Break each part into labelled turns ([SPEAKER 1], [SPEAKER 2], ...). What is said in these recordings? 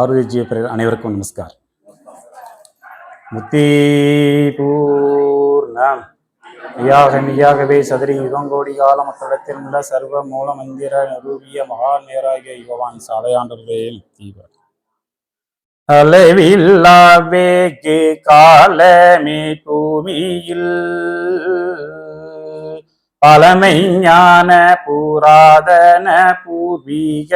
[SPEAKER 1] ஆரோக்கிய பிறர் அனைவருக்கும் நமஸ்கார். முத்தி பூர்ணம் மெய்யாக மியாகவே சதுரி யுகங்கோடி கால மக்களிடத்தில் உள்ள சர்வ மூல மந்திர நிரூபிய மகா நேராகிய யுகவான் சாலையாண்டவர்களே முத்தீவர் அளவில்லா வேகே காலமே பூமியில். பழமை ஞான பூராதன பூர்வீக.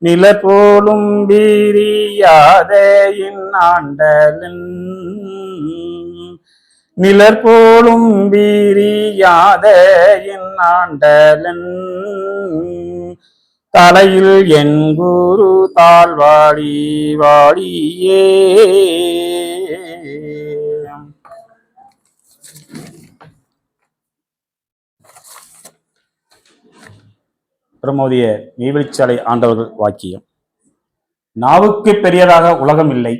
[SPEAKER 1] நில போலும் வீரியாத ஆண்டலின். நிலர் போலும் வீரியாத ஆண்டலன். தலையில் என் குரு தாழ்வாடி வாடியே. பிரமோதிய நீவெளிச்சாலை ஆண்டவர்கள் வாக்கியம். நாவுக்கு பெரியதாக உலகம் இல்லை.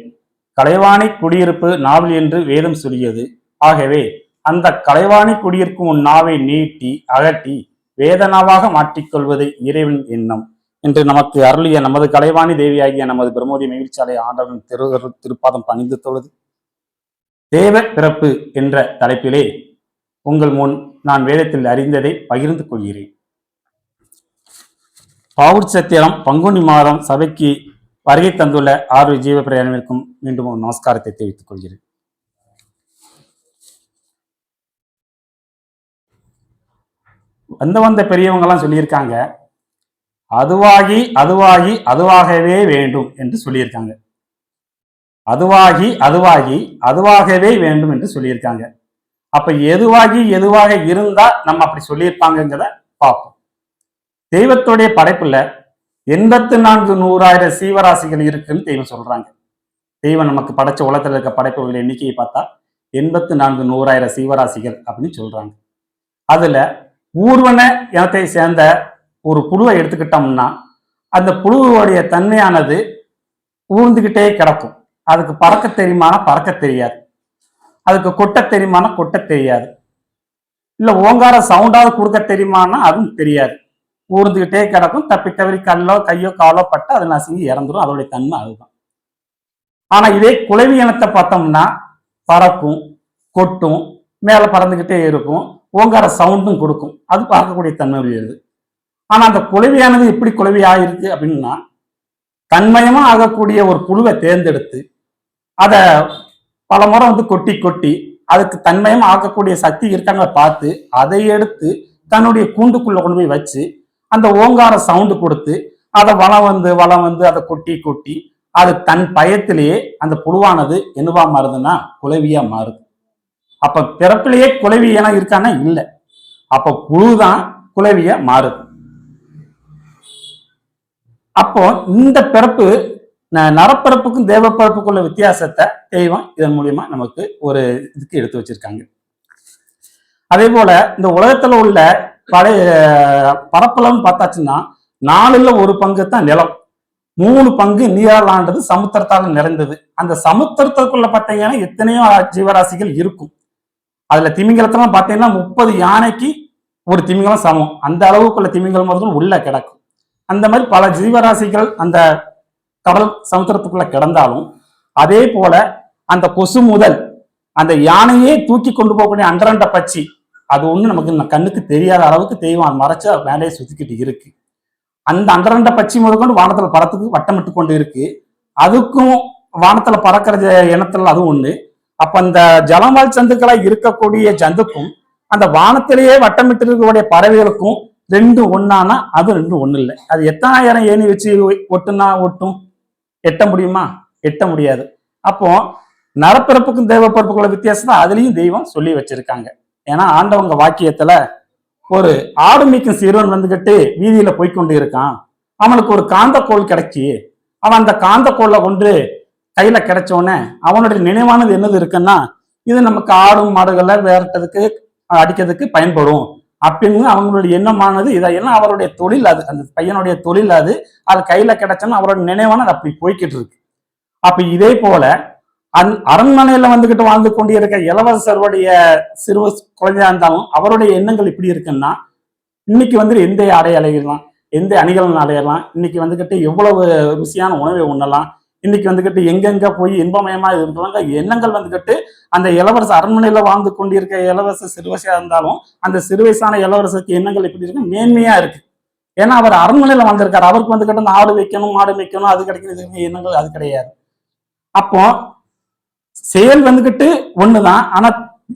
[SPEAKER 1] கலைவாணி குடியிருப்பு நாவல் என்று வேதம் சொல்லியது. ஆகவே அந்த கலைவாணி குடியிருக்கும் உன் நாவை நீட்டி அகட்டி வேதனாவாக மாற்றிக்கொள்வது இறைவன் எண்ணம் என்று நமக்கு அருளிய நமது கலைவாணி தேவியாகிய நமது பிரமோதி மகிழ்ச்சாலை ஆண்டவன் திரு திருப்பாதம் பணிந்து தொழுது. தேவ பிறப்பு என்ற தலைப்பிலே உங்கள் முன் நான் வேதத்தில் அறிந்ததை பகிர்ந்து கொள்கிறேன். பாவூர் சத்திரம் பங்குனி மாதம் சபைக்கு வருகை தந்துள்ள ஆறு ஜீவ பிரயாணத்திற்கும் மீண்டும் ஒரு நமஸ்காரத்தை தெரிவித்துக் கொள்கிறேன். வந்த வந்த பெரியவங்கெல்லாம் சொல்லியிருக்காங்க அதுவாகி அதுவாகி அதுவாகவே வேண்டும் என்று சொல்லியிருக்காங்க. அதுவாகி அதுவாகி அதுவாகவே வேண்டும் என்று சொல்லியிருக்காங்க. அப்ப எதுவாகி எதுவாக இருந்தா நம்ம அப்படி சொல்லியிருப்பாங்கிறத பார்ப்போம். தெய்வத்துடைய படைப்புல எண்பத்து நான்கு நூறாயிரம் சீவராசிகள் இருக்குன்னு தெய்வம் சொல்றாங்க. தெய்வம் நமக்கு படைச்ச உலகத்தில் இருக்க படைப்புகள் எண்ணிக்கையை பார்த்தா எண்பத்து நான்கு நூறாயிரம் சீவராசிகள் அப்படின்னு சொல்றாங்க. அதுல ஊர்வன இனத்தை சேர்ந்த ஒரு புழுவை எடுத்துக்கிட்டோம்னா அந்த புழுவோடைய தன்மையானது ஊர்ந்துக்கிட்டே கிடக்கும். அதுக்கு பறக்க தெரியுமானா பறக்க தெரியாது. அதுக்கு கொட்ட தெரியுமானா கொட்ட தெரியாது. இல்லை ஓங்கார சவுண்டாவது கொடுக்க தெரியுமானா அதுவும் தெரியாது. ஊர்ந்துக்கிட்டே கிடக்கும். தப்பி தவறி கல்லோ கையோ காலோ பட்டு அது நசுங்கி இறந்துரும். அதோடைய தன்மை அதுதான். ஆனா இதே குளவி இனத்தை பார்த்தோம்னா பறக்கும் கொட்டும் மேல பறந்துகிட்டே இருக்கும். ஓங்கார சவுண்டும் கொடுக்கும். அது பார்க்கக்கூடிய தன்மை உடையது ஆனா அந்த குளவியானது எப்படி குளவி ஆயிருக்கு அப்படின்னா தன்மயமா ஆகக்கூடிய ஒரு புழுவை தேர்ந்தெடுத்து அதை பல முறை வந்து கொட்டி கொட்டி அதுக்கு தன்மயம் ஆக்கக்கூடிய சக்தி இருக்காங்க பார்த்து அதை எடுத்து தன்னுடைய கூண்டுக்குள்ள கொண்டு போய் வச்சு அந்த ஓங்கார சவுண்டு கொடுத்து அதை வளம் வந்து வளம் வந்து அதை கொட்டி கொட்டி அது தன் பயத்திலேயே அந்த புழுவானது என்னவா மாறுதுன்னா குலவியா மாறுது. அப்ப பிறப்பிலேயே குலவி என இருக்கான்னா இல்லை. அப்ப புழுதான் குளவிய மாறுது. அப்போ இந்த பிறப்பு ந- நரப்பிறப்புக்கும் தேவப்பிறப்புக்குள்ள வித்தியாசத்தை தெய்வம் இதன் மூலியமா நமக்கு ஒரு இதுக்கு எடுத்து வச்சிருக்காங்க. அதே போல இந்த உலகத்துல உள்ள பழைய பரப்பளவுன்னு பார்த்தாச்சுன்னா நாலுல ஒரு பங்கு தான் நிலம். மூணு பங்கு நீரால் ஆண்டது சமுத்திரத்தால் நிறைந்தது. அந்த சமுத்திரத்துக்குள்ள பார்த்தீங்கன்னா எத்தனையோ ஜீவராசிகள் இருக்கும். அதுல திமிங்கலத்தெல்லாம் பார்த்தீங்கன்னா முப்பது யானைக்கு ஒரு திமிங்கலம் சமம். அந்த அளவுக்குள்ள திமிங்கலம் மருத்துவம் உள்ள கிடக்கும். அந்த மாதிரி பல ஜீவராசிகள் அந்த கடல் சமுத்திரத்துக்குள்ள கிடந்தாலும் அதே போல அந்த கொசு முதல் அந்த யானையே தூக்கி கொண்டு போகக்கூடிய அண்டரண்ட பச்சி அது ஒன்று நமக்கு கண்ணுக்கு தெரியாத அளவுக்கு தெய்வம் அது மறைச்சு அது மேலே சுத்திக்கிட்டு இருக்கு. அந்த அண்டரண்ட பச்சை முதற்கொண்டு வானத்துல பறத்துக்கு வட்டமிட்டு கொண்டு இருக்கு. அதுக்கும் வானத்துல பறக்கிற ஜ- இனத்துல அதுவும் ஒண்ணு அப்ப அந்த ஜலவாழ் சந்துக்களா இருக்கக்கூடிய ஜந்துக்கும் அந்த வானத்திலேயே வட்டமிட்டு இருக்கக்கூடிய பறவைகளுக்கும் ரெண்டு ஒன்னானா அது ரெண்டு ஒண்ணு இல்லை. அது எத்தனாயிரம் ஏணி வச்சு ஒட்டுனா ஒட்டும். எட்ட முடியுமா? எட்ட முடியாது. அப்போ நரப்பிறப்புக்கும் தெய்வப்பிறப்புக்குள்ள வித்தியாசம் தான் அதுலயும் தெய்வம் சொல்லி வச்சிருக்காங்க. ஏன்னா ஆண்டவங்க வாக்கியத்துல ஒரு ஆடு மீக்கும் சிறுவன் வந்துகிட்டு வீதியில போய்க்கொண்டு இருக்கான். அவனுக்கு ஒரு காந்த கோள் கிடைச்சி. அவன் அந்த காந்தக்கோளை கொண்டு கையில கிடைச்ச உடனே அவனுடைய நினைவானது என்னது இருக்குன்னா இது நமக்கு ஆடும் மாடுகளை வேறட்டதுக்கு அடிக்கிறதுக்கு பயன்படும். அப்படின்னு அவங்களுடைய எண்ணமானது இதையெல்லாம் அவருடைய தொழில் அது. அந்த பையனுடைய தொழில் அது. அது கையில கிடைச்சோன்னா அவரோட நினைவானது அப்படி போய்கிட்டு இருக்கு. அப்ப இதே போல அந் அரண்மனையில வந்துகிட்டு வாழ்ந்து கொண்டிருக்க இளவரசருடைய சிறு குழந்தையா இருந்தாலும் அவருடைய எண்ணங்கள் இப்படி இருக்குன்னா இன்னைக்கு வந்து எந்த ஆடை அலைகள்லாம் எந்த அணிகலன் அடையலாம் இன்னைக்கு வந்துகிட்டு எவ்வளவு ருசியான உணவை உண்ணலாம் இன்னைக்கு வந்துகிட்டு எங்கெங்க போய் இன்பமயமா இருக்கிறவங்க எண்ணங்கள் வந்துகிட்டு அந்த இளவரச அரண்மனையில வாழ்ந்து கொண்டிருக்க இளவரச சிறுவசையா இருந்தாலும் அந்த சிறுவயசான இளவரசருக்கு எண்ணங்கள் எப்படி இருக்கு மேன்மையா இருக்கு. ஏன்னா அவர் அரண்மனையில வாழ்ந்திருக்காரு. அவருக்கு வந்துகிட்டு அந்த ஆடு வைக்கணும் மாடு வைக்கணும் அது கிடைக்கிறது எண்ணங்கள் அது கிடையாது. அப்போ செயல் வந்துகிட்டு ஒண்ணுதான் ஆனா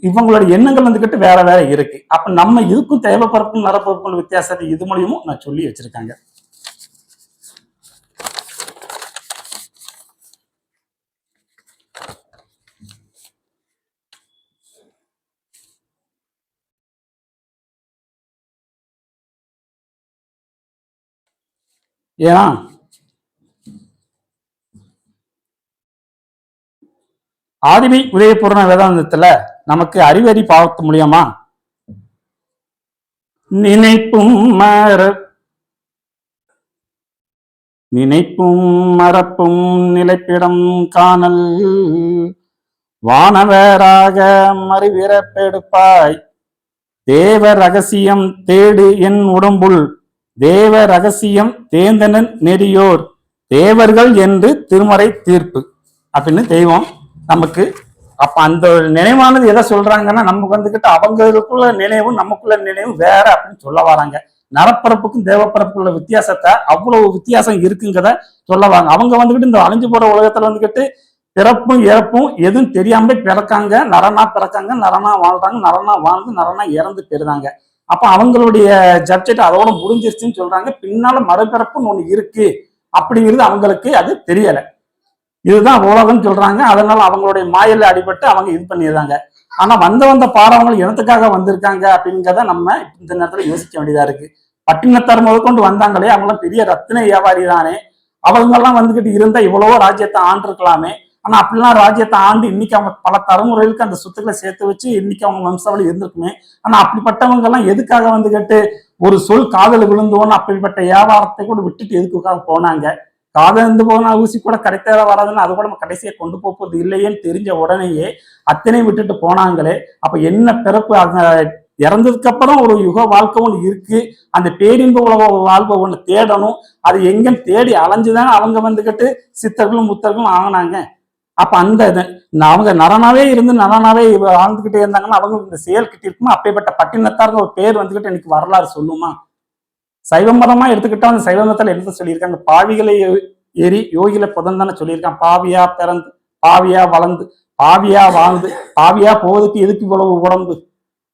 [SPEAKER 1] இவங்களோட எண்ணங்கள் வந்துகிட்டு வேற வேற இருக்கு. அப்ப நம்ம இதுக்கும் தேவைப்பறக்கும் நரப்பொருட்கள் வித்தியாசத்தை இது மூலியமும் நான் சொல்லி வச்சிருக்காங்க. ஏன்னா ஆதிபி உதயபூர்ண வேதாந்தத்துல நமக்கு அறிவறி பார்க்க முடியுமா நினைப்பும் மற நினைப்பும் மறப்பும் நிலைப்பிடம் காணல். வானவராக மறுவிறப்பெடுப்பாய் தேவ ரகசியம் தேடு என் உடம்புள். தேவ ரகசியம் தேந்தனன் நெறியோர். தேவர்கள் என்று திருமறை தீர்ப்பு. அப்படின்னு தெய்வம் நமக்கு. அப்ப அந்த நினைவானது எதை சொல்றாங்கன்னா நமக்கு வந்துகிட்டு அவங்களுக்குள்ள நினைவும் நமக்குள்ள நினைவும் வேற அப்படின்னு சொல்ல வராங்க. நரப்பரப்புக்கும் தேவப்பரப்புக்குள்ள வித்தியாசத்தை அவ்வளவு வித்தியாசம் இருக்குங்கிறத சொல்ல வராங்க. அவங்க வந்துகிட்டு இந்த அழிஞ்சு போற உலகத்துல வந்துகிட்டு பிறப்பும் இறப்பும் எதுவும் தெரியாம பிறக்காங்க. நரனா பிறக்காங்க நரனா வாழ்றாங்க நரனா வாழ்ந்து நரனா இறந்து போயிருந்தாங்க அப்ப அவங்களுடைய சப்ஜெக்ட் அதோட முடிஞ்சிருச்சுன்னு சொல்றாங்க. பின்னால மறுபிறப்புன்னு ஒண்ணு இருக்கு. அப்படிங்கிறது அவங்களுக்கு அது தெரியலை. இதுதான் உலகம்னு சொல்றாங்க. அதனால அவங்களுடைய மாயில அடிபட்டு அவங்க இது பண்ணிடுறாங்க. ஆனா வந்த வந்த பாடவங்கள் இனத்துக்காக வந்திருக்காங்க அப்படிங்கிறத நம்ம இந்த நேரத்துல யோசிக்க வேண்டியதா இருக்கு. பட்டினத்தார் முதற்கொண்டு வந்தாங்களே அவங்களாம் பெரிய ரத்தின வியாபாரி தானே. அவங்கெல்லாம் வந்துகிட்டு இருந்தா இவ்வளவோ ராஜ்யத்தை ஆண்டிருக்கலாமே. ஆனா அப்படிலாம் ராஜ்யத்தை ஆண்டு இன்னைக்கு அவங்க பல தலைமுறைகளுக்கு அந்த சொத்துக்களை சேர்த்து வச்சு இன்னைக்கு அவங்க வம்சாவளி இருந்திருக்குமே. ஆனா அப்படிப்பட்டவங்க எல்லாம் எதுக்காக வந்துகிட்டு ஒரு சொல் காதல் விழுந்தோன்னு அப்படிப்பட்ட வியாபாரத்தை கூட விட்டுட்டு எதுக்காக போனாங்க? காதல் இருந்து போனா ஊசி கூட கிடைத்தேற வராதுன்னு அது கூட நம்ம கடைசியை கொண்டு போகிறது இல்லையேன்னு தெரிஞ்ச உடனேயே அத்தனையும் விட்டுட்டு போனாங்களே. அப்ப என்ன பிறப்பு? அந்த இறந்ததுக்கு அப்புறம் ஒரு யுக வாழ்க்கை ஒன்று இருக்கு. அந்த பேரின்பு உலக வாழ்வை ஒன்று தேடணும். அது எங்கேன்னு தேடி அலைஞ்சுதான் அவங்க வந்துக்கிட்டு சித்தர்களும் முத்தர்களும் ஆகினாங்க. அப்ப அந்த இது அவங்க நரனாவே இருந்து நரனாவே வாழ்ந்துகிட்டே இருந்தாங்கன்னா அவங்க இந்த செயல் கிட்டிருக்குமா அப்பேற்பட்ட பட்டினத்தாருங்க ஒரு பேர் வந்துகிட்டு எனக்கு வரலாறு சொல்லுமா? சைவ மதமா எடுத்துக்கிட்டா அந்த சைவ மதத்துல என்ன சொல்லியிருக்காங்க? பாவிகளை ஏறி யோகில புதந்தானே சொல்லியிருக்கான். பாவியா பிறந்து பாவியா வளர்ந்து பாவியா வாழ்ந்து பாவியா போவதுக்கு எதுக்கு இவ்வளவு உடம்பு?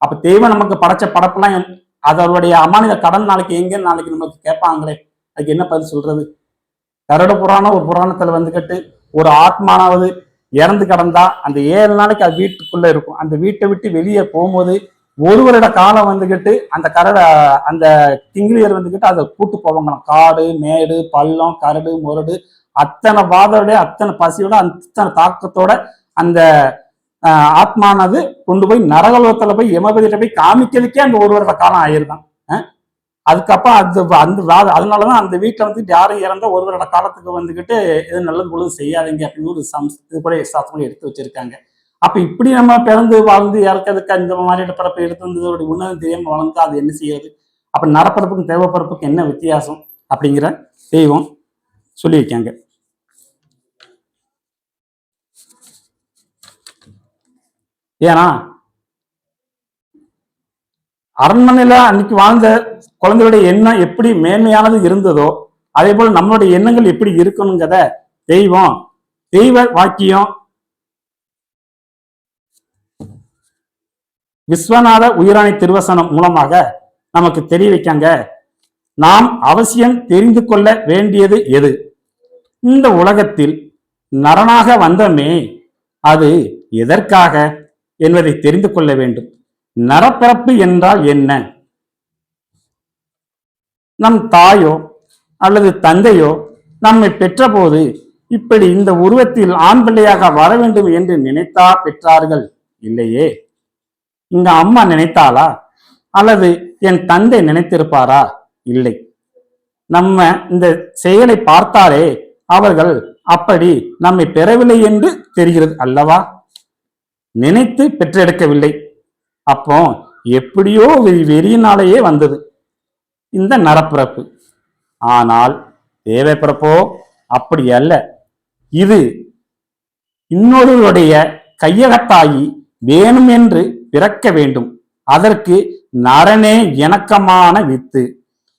[SPEAKER 1] அப்ப தெய்வம் நமக்கு படைச்ச படப்பெல்லாம் அதனுடைய அமானித கடன் நாளைக்கு எங்க நாளைக்கு நமக்கு கேட்பாங்களே. அதுக்கு என்ன பதில் சொல்றது? கருட புராணம் ஒரு புராணத்துல வந்துக்கிட்டு ஒரு ஆத்மானாவது இறந்து கிடந்தா அந்த ஏழு நாளைக்கு அது வீட்டுக்குள்ள இருக்கும். அந்த வீட்டை விட்டு வெளியே போகும்போது ஒரு வருட காலம் வந்துகிட்டு அந்த கரடை அந்த கிங்கிலியர் வந்துகிட்டு அதை கூட்டு போவாங்களாம். காடு மேடு பள்ளம் கரடு முரடு அத்தனை வாதோட அத்தனை பசியோட அத்தனை தாக்கத்தோட அந்த ஆத்மானது கொண்டு போய் நரகலோகத்துல போய் யமபதியிட்ட போய் காமிக்கிறதுக்கே அந்த ஒரு வருட காலம் ஆயிருதான். அதுக்கப்புறம் அது அந்த அதனாலதான் அந்த வீட்டில் வந்துட்டு யாரும் இறந்த ஒரு வருட காலத்துக்கு வந்துக்கிட்டு எது நல்லது பொழுது செய்யாதீங்க அப்படின்னு ஒரு சம் இது கூட சாஸ்திரம் எடுத்து வச்சிருக்காங்க. அப்ப இப்படி நம்ம பிறந்து வாழ்ந்து இறக்கிறதுக்கு அந்த மாதிரி பிறப்பை எடுத்து வந்ததோட உன்னதம் தெரியாம வளர்ந்து அது என்ன செய்யாது அப்ப நரப்பரப்புக்கும் தேவைப்பரப்புக்கும் என்ன வித்தியாசம் அப்படிங்கிற தெய்வம் சொல்லி வைக்காங்க. ஏன்னா அரண்மனையில அன்னைக்கு வாழ்ந்த குழந்தைகளுடைய எண்ணம் எப்படி மேன்மையானது இருந்ததோ அதே போல நம்மளுடைய எண்ணங்கள் எப்படி இருக்கணுங்கிறத தெய்வம் தெய்வ வாக்கியம் விஸ்வநாத உயிராணி திருவசனம் மூலமாக நமக்கு தெரிய வைக்காங்க நாம் அவசியம் தெரிந்து கொள்ள வேண்டியது எது? இந்த உலகத்தில் நரனாக வந்தமே அது எதற்காக என்பதை தெரிந்து கொள்ள வேண்டும். நரப்பிறப்பு என்றால் என்ன? நம் தாயோ அல்லது தந்தையோ நம்மை பெற்றபோது இப்படி இந்த உருவத்தில் ஆண் பிள்ளையாக வர வேண்டும் என்று நினைத்தா பெற்றார்கள் இல்லையே? இங்க அம்மா நினைத்தாளா? அல்லது என் தந்தை நினைத்திருப்பாரா? இல்லை. நம்ம இந்த செயலை பார்த்தாலே அவர்கள் அப்படி நம்மை பெறவில்லை என்று தெரிகிறது அல்லவா? நினைத்து பெற்றெடுக்கவில்லை. அப்போ எப்படியோ வெறியினாலேயே வந்தது இந்த நரப்பிறப்பு ஆனால் தேவைப்பிறப்போ அப்படி அல்ல. இது இன்னொருவருடைய கையகத்தாகி வேணும் என்று பிறக்க வேண்டும். அதற்கு நரனே இணக்கமான வித்து.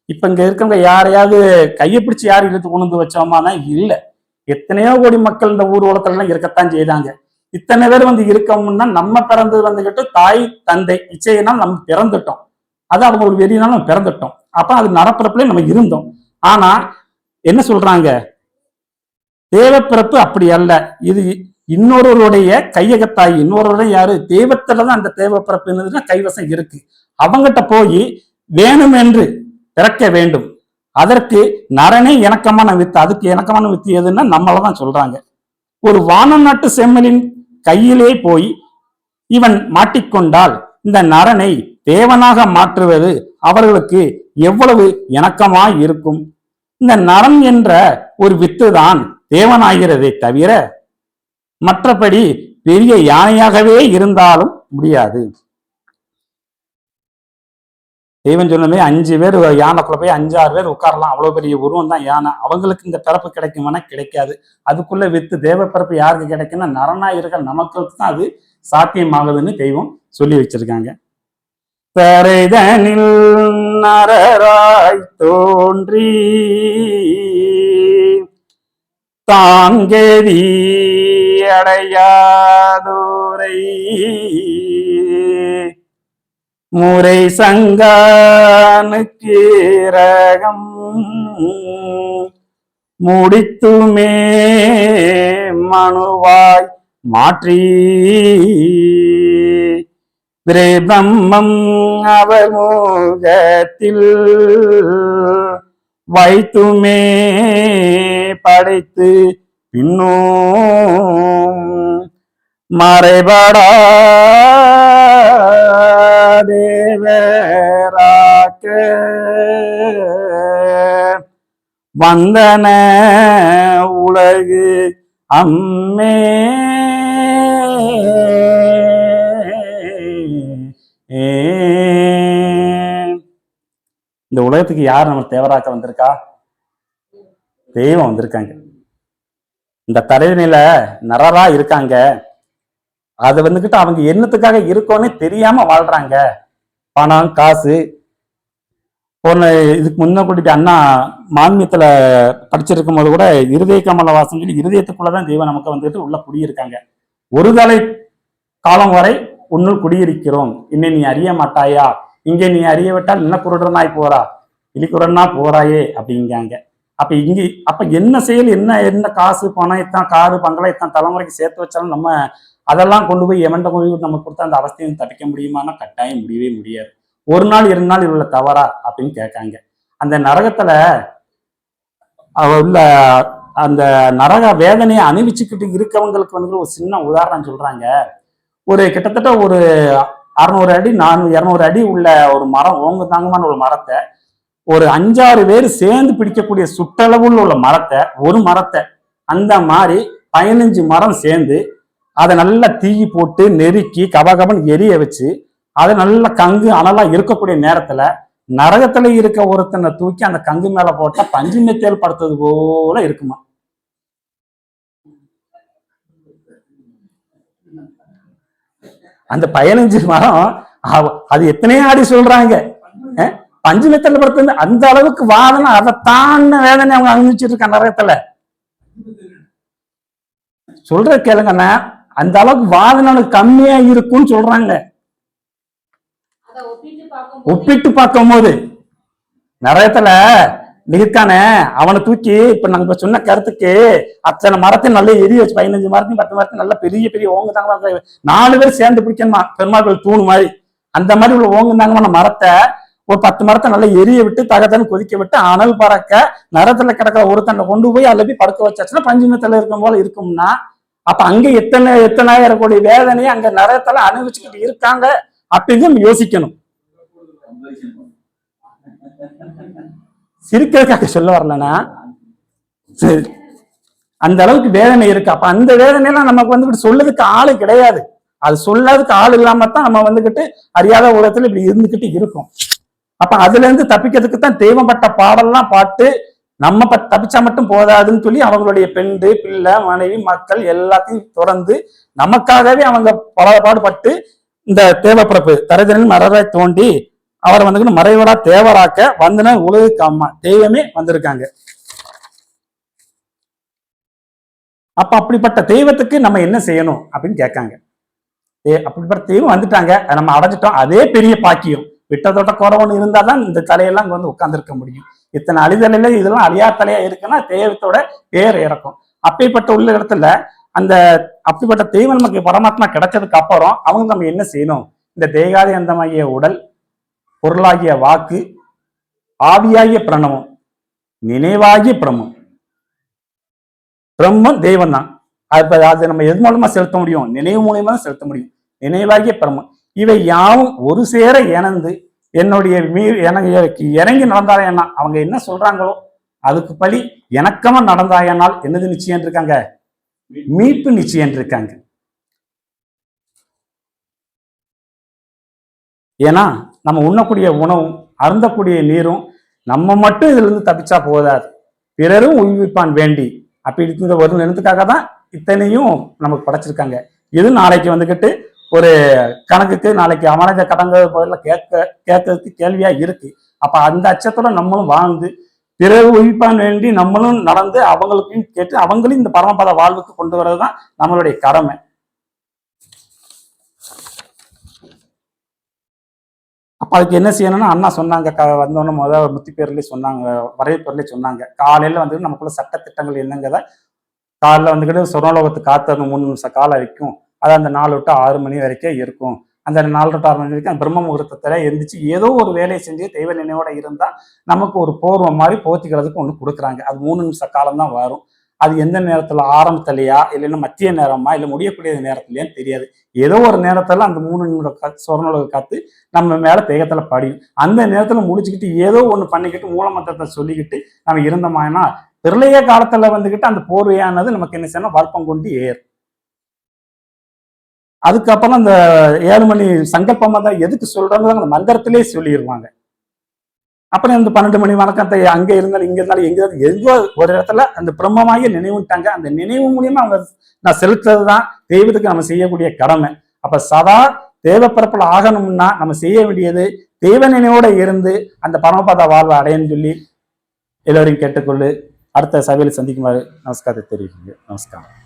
[SPEAKER 1] இப்ப இங்க இருக்கவங்க யாரையாவது கையை பிடிச்சு யார் இழுத்து கொண்டு வந்து வச்சோமானா? இல்ல. எத்தனையோ கோடி மக்கள் இந்த ஊர் உலகத்துல எல்லாம் இருக்கத்தான் செய்தாங்க. இத்தனை பேர் வந்து இருக்கோம்னா நம்ம பிறந்தது வந்துகிட்டு தாய் தந்தை இச்சையினால் நம்ம பிறந்துட்டோம். அது அவங்களுக்கு வெறியினால நம்ம பிறந்துட்டோம். அப்ப அது நரப்பிறப்புல நம்ம இருந்தோம். ஆனா என்ன சொல்றாங்க? தேவப்பிறப்பு அப்படி அல்ல. இது இன்னொருவருடைய கையகத்தாய் இன்னொருவருடைய யாரு? தெய்வத்துலதான் அந்த தேவப்பிறப்புன்னு கைவசம் இருக்கு. அவங்கிட்ட போய் வேணும் என்று பிறக்க வேண்டும். அதற்கு நரனே இணக்கமான வித்து அதுக்கு இணக்கமான வித்து எதுன்னா நம்மளதான் சொல்றாங்க. ஒரு வானம் நாட்டு செம்மலின் கையிலே போய் இவன் மாட்டிக்கொண்டால் இந்த நரனை தேவனாக மாற்றுவது அவர்களுக்கு எவ்வளவு இணக்கமாய் இருக்கும். இந்த நரன் என்ற ஒரு வித்து தான் தேவனாகிறதே தவிர மற்றபடி பெரிய யானையாகவே இருந்தாலும் முடியாது. தெய்வம் சொன்னமே அஞ்சு பேர் யானைக்குள்ள போய் அஞ்சாறு பேர் உட்காரலாம். அவ்வளவு பெரிய உருவம் தான் யானை. அவங்களுக்கு இந்த பிறப்பு கிடைக்குமானா கிடைக்காது. அதுக்குள்ள வித்து தேவ பிறப்பு யாருக்கு கிடைக்குன்னா நரனா இருக்கிற நமக்கு தான் அது சாத்தியமாகுதுன்னு தெய்வம் சொல்லி வச்சிருக்காங்க. தரைதனில் நரராய் தோன்றி தாங்கெதி அடையாதோரை. முறை சங்கானுக்கு ரகம் முடித்துமே மனுவாய் மாற்றி. பிரம்மம் அவர் முகத்தில் வைத்துமே படைத்து பின்னும் மறைபடா தேவராக்க வந்தன உலகு அம்மே. இந்த உலகத்துக்கு யார் நம்ம தேவராக்க வந்திருக்கா? தெய்வம் வந்திருக்காங்க. இந்த தரைநில நரரா இருக்காங்க. அது வந்துக்கிட்டு அவங்க என்னத்துக்காக இருக்கோன்னே தெரியாம வாழ்றாங்க. பணம் காசு. போன இதுக்கு முன்ன கூட்டிட்டு அண்ணா மான்மியத்துல படிச்சிருக்கும் போது கூட இருதய கமல வாசம் சொல்லி இருதயத்துக்குள்ளதான் தெய்வம் நமக்கு வந்துட்டு உள்ள குடியிருக்காங்க. ஒரு தலை காலம் வரை உன்னுள் குடியிருக்கிறோம். இன்னை நீ அறிய மாட்டாயா? இங்கே நீ அறிய விட்டால் என்ன குருடனாய் போறா. இலிக்குரனா போறாயே அப்படிங்காங்க அப்ப இங்கே அப்ப என்ன செயல் என்ன என்ன காசு பணம் இத்தான் காரு பங்களா இத்தான் தலைமுறைக்கு சேர்த்து வச்சாலும் நம்ம அதெல்லாம் கொண்டு போய் எவன்ட கொண்டு போய் நம்ம கொடுத்த அந்த அவஸ்தையும் தப்பிக்க முடியுமானா கட்டாயம் முடியவே முடியாது. ஒரு நாள் இரண்டு நாள் இவ்வளவு தவறா அப்படின்னு கேட்காங்க. அந்த நரகத்துல அவ உள்ள அந்த நரக வேதனையை அணிவிச்சுக்கிட்டு இருக்கவங்களுக்கு வந்து ஒரு சின்ன உதாரணம் சொல்றாங்க. ஒரு கிட்டத்தட்ட ஒரு அறுநூறு அடி நானூறு இரநூறு அடி உள்ள ஒரு மரம் ஓங்கு தாங்கமான ஒரு மரத்தை ஒரு அஞ்சாறு பேர் சேர்ந்து பிடிக்கக்கூடிய சுற்றளவுள்ள உள்ள மரத்தை ஒரு மரத்தை அந்த மாதிரி பதினஞ்சு மரம் சேர்ந்து அதை நல்லா தீயி போட்டு நெருக்கி கபகபன் எரிய வச்சு அதை நல்ல கங்கு அனலா இருக்கக்கூடிய நேரத்துல நரகத்துல இருக்க ஒருத்தனை தூக்கி அந்த கங்கு மேல போட்டா பஞ்சு மெத்தேல் படுத்தது போல இருக்குமா? அந்த பதினஞ்சு மரம் அது எத்தனையோ ஆடி சொல்றாங்க. பஞ்சு மெத்தல் படுத்தது அந்த அளவுக்கு வாதனை அதை தாண்ட வேதனை அவங்க அனுபவிச்சுட்டு இருக்காங்க நரகத்துல சொல்ற கேளுங்கண்ணா அந்த அளவுக்கு வாதனை கம்மியா இருக்கும்னு சொல்றாங்க.
[SPEAKER 2] ஒப்பிட்டு
[SPEAKER 1] ஒப்பிட்டு பார்க்கும்போது நரகத்துல இருக்கானே அவனை தூக்கி இப்ப நம்ம சொன்ன கருத்துக்கு அத்தனை மரத்தை நல்லா எரிய வச்சு பதினஞ்சு மரத்தையும் பத்து மரத்தையும் நல்லா பெரிய பெரிய ஓங்கு தாங்க நாலு பேர் சேர்ந்து பிடிக்கணுமா? பெருமாள் தூண் மாதிரி. அந்த மாதிரி உள்ள ஓங்கு தாங்கமான மரத்தை ஒரு பத்து மரத்தை நல்லா எரிய விட்டு தகத்தன்னு கொதிக்க விட்டு அனல் பறக்க நரத்துல கிடக்கிற ஒருத்தனை கொண்டு போய் அதுல போய் படுக்க வச்சாச்சுன்னா பஞ்சினத்துல இருக்கும் போல இருக்கும்னா அப்ப அங்க எத்தனை எத்தனாயிரம் கோடி வேதனையை அங்க நரகத்துல அனுபவிச்சுக்கிட்டு இருக்காங்க அப்படின்னு நம்ம யோசிக்கணும் சிரிக்கிறதுக்காக சொல்ல வரலன்னா சரி அந்த அளவுக்கு வேதனை இருக்கு. அப்ப அந்த வேதனையெல்லாம் நமக்கு வந்துகிட்டு சொல்லதுக்கு ஆளு கிடையாது. அது சொல்லாதுக்கு ஆள் இல்லாம தான் நம்ம வந்துகிட்டு அறியாத உலகத்துல இப்படி இருந்துகிட்டு இருக்கும். அப்ப அதுல இருந்து தப்பிக்கிறதுக்கு தான் தெய்வம் பட்ட பாடல்லாம் பாட்டு நம்ம தப்பிச்சா மட்டும் போதாதுன்னு சொல்லி அவங்களுடைய பெண்டு பிள்ளை மனைவி மக்கள் எல்லாத்தையும் தொடர்ந்து நமக்காகவே அவங்க பல பாடுபட்டு இந்த தேவப்பிறப்பு தரதனின் மரராய் தோண்டி அவரை வந்து மறைவரா தேவராக்க வந்தன உலகுக்கு அம்மா தெய்வமே வந்திருக்காங்க. அப்ப அப்படிப்பட்ட தெய்வத்துக்கு நம்ம என்ன செய்யணும் அப்படின்னு கேட்காங்க. ஏ அப்படிப்பட்ட தெய்வம் வந்துட்டாங்க அதை நம்ம அடைஞ்சிட்டோம் அதே பெரிய பாக்கியம். விட்டதோட்ட குறவன் இருந்தா தான் இந்த தலையெல்லாம் இங்கே வந்து உட்காந்துருக்க முடியும். இத்தனை அழிதலில் இதெல்லாம் அழியா தலையா இருக்குன்னா தெய்வத்தோட பேர் இறக்கும். அப்படிப்பட்ட உள்ள இடத்துல அந்த அப்படிப்பட்ட தெய்வம் நமக்கு பரமாத்மா கிடைச்சதுக்கு அப்புறம் அவங்க நம்ம என்ன செய்யணும்? இந்த தேகாதி அந்தமாகிய உடல் பொருளாகிய வாக்கு ஆவியாகிய பிரணவம் நினைவாகிய பிரம்மம். பிரம்மம் தெய்வம் தான் அது அது நம்ம எது மூலமா செலுத்த முடியும்? நினைவு மூலியமா தான் செலுத்த முடியும். நினைவாகிய பிரம்மம். இவை யாவும் ஒரு சேர இணைந்து என்னுடைய மீ எனக்கு இறங்கி நடந்தாயன்னா அவங்க என்ன சொல்றாங்களோ அதுக்கு படி எனக்கமா நடந்தாயனால் என்னது நிச்சயம் இருக்காங்க மீட்பு நிச்சயம் இருக்காங்க ஏன்னா நம்ம உண்ணக்கூடிய உணவும் அருந்தக்கூடிய நீரும் நம்ம மட்டும் இதுல இருந்து தப்பிச்சா போதாது. பிறரும் உய்விப்பான் வேண்டி. அப்படி இந்த ஒரு நிலத்துக்காக தான் இத்தனையும் நமக்கு படைச்சிருக்காங்க. இது நாளைக்கு வந்துகிட்டு ஒரு கணக்குக்கு நாளைக்கு அமரஞ்ச கடங்க பதில் கேட்க கேட்கறதுக்கு கேள்வியா இருக்கு. அப்ப அந்த அச்சத்தோட நம்மளும் வாழ்ந்து பிறகு உயிர்ப்பான் வேண்டி நம்மளும் நடந்து அவங்களுக்கும் கேட்டு அவங்களையும் இந்த பரமபத வாழ்வுக்கு கொண்டு வர்றதுதான் நம்மளுடைய கடமை. அப்ப அதுக்கு என்ன செய்யணும்னா அண்ணா சொன்னாங்க க வந்தோடனே முதல் முத்தி பேர்லேயே சொன்னாங்க வரையப்பேர்லயே சொன்னாங்க. காலையில வந்து நமக்குள்ள சட்ட திட்டங்கள் என்னங்கிறத காலைல வந்துக்கிட்டு சுரலோகத்துக்கு காத்து அந்த மூணு நிமிஷம் காலம் வரைக்கும் அது அந்த நாலு விட்டு ஆறு மணி வரைக்கும் இருக்கும். அந்த நாலு டு ஆறு மணி வரைக்கும் அந்த பிரம்ம முகூர்த்தத்தில் எந்திரிச்சு ஏதோ ஒரு வேலையை செஞ்சு தெய்வ நினைவோட இருந்தால் நமக்கு ஒரு போர்வம் மாதிரி போத்திக்கிறதுக்கு ஒன்று கொடுக்குறாங்க. அது மூணு நிமிஷ காலம் தான் வரும். அது எந்த நேரத்தில் ஆரம்பத்திலையா இல்லைன்னா மத்திய நேரமா இல்லை முடியக்கூடிய நேரத்துலையான்னு தெரியாது. ஏதோ ஒரு நேரத்தில் அந்த மூணு நிமிடம் சொரணோட காத்து நம்ம மேலே தேகத்தில் படியும். அந்த நேரத்தில் முடிச்சுக்கிட்டு ஏதோ ஒன்று பண்ணிக்கிட்டு மூலமந்திரத்தை சொல்லிக்கிட்டு நம்ம இருந்தோமானா பிரளைய காலத்தில் வந்துக்கிட்டு அந்த போர்வையானது நமக்கு என்ன செய்யணும் வல்பம் கொண்டு ஏறும். அதுக்கப்புறம் அந்த ஏழு மணி தான் எதுக்கு சொல்றாங்க அந்த மந்திரத்திலே சொல்லிடுவாங்க அப்புறம் இந்த பன்னெண்டு மணி வணக்கத்தை அங்கே இருந்தாலும் இங்கே இருந்தாலும் எங்கே இருந்தாலும் எங்கோ ஒரு இடத்துல அந்த பிரம்மமாகிய நினைவுட்டாங்க அந்த நினைவு மூலியமா அவங்க நான் செலுத்துறது தான் தெய்வத்துக்கு நம்ம செய்யக்கூடிய கடமை. அப்போ சதா தேவப்பரப்பில் ஆகணும்னா நம்ம செய்ய வேண்டியது தெய்வ நினைவோட இருந்து அந்த பரமபத வாழ்வை அடையன்னு சொல்லி எல்லோரையும் கேட்டுக்கொள்ளு. அடுத்த சபையில் சந்திக்குமாறு நமஸ்காரத்தை தெரிவிக்கிறேன் நமஸ்காரம்.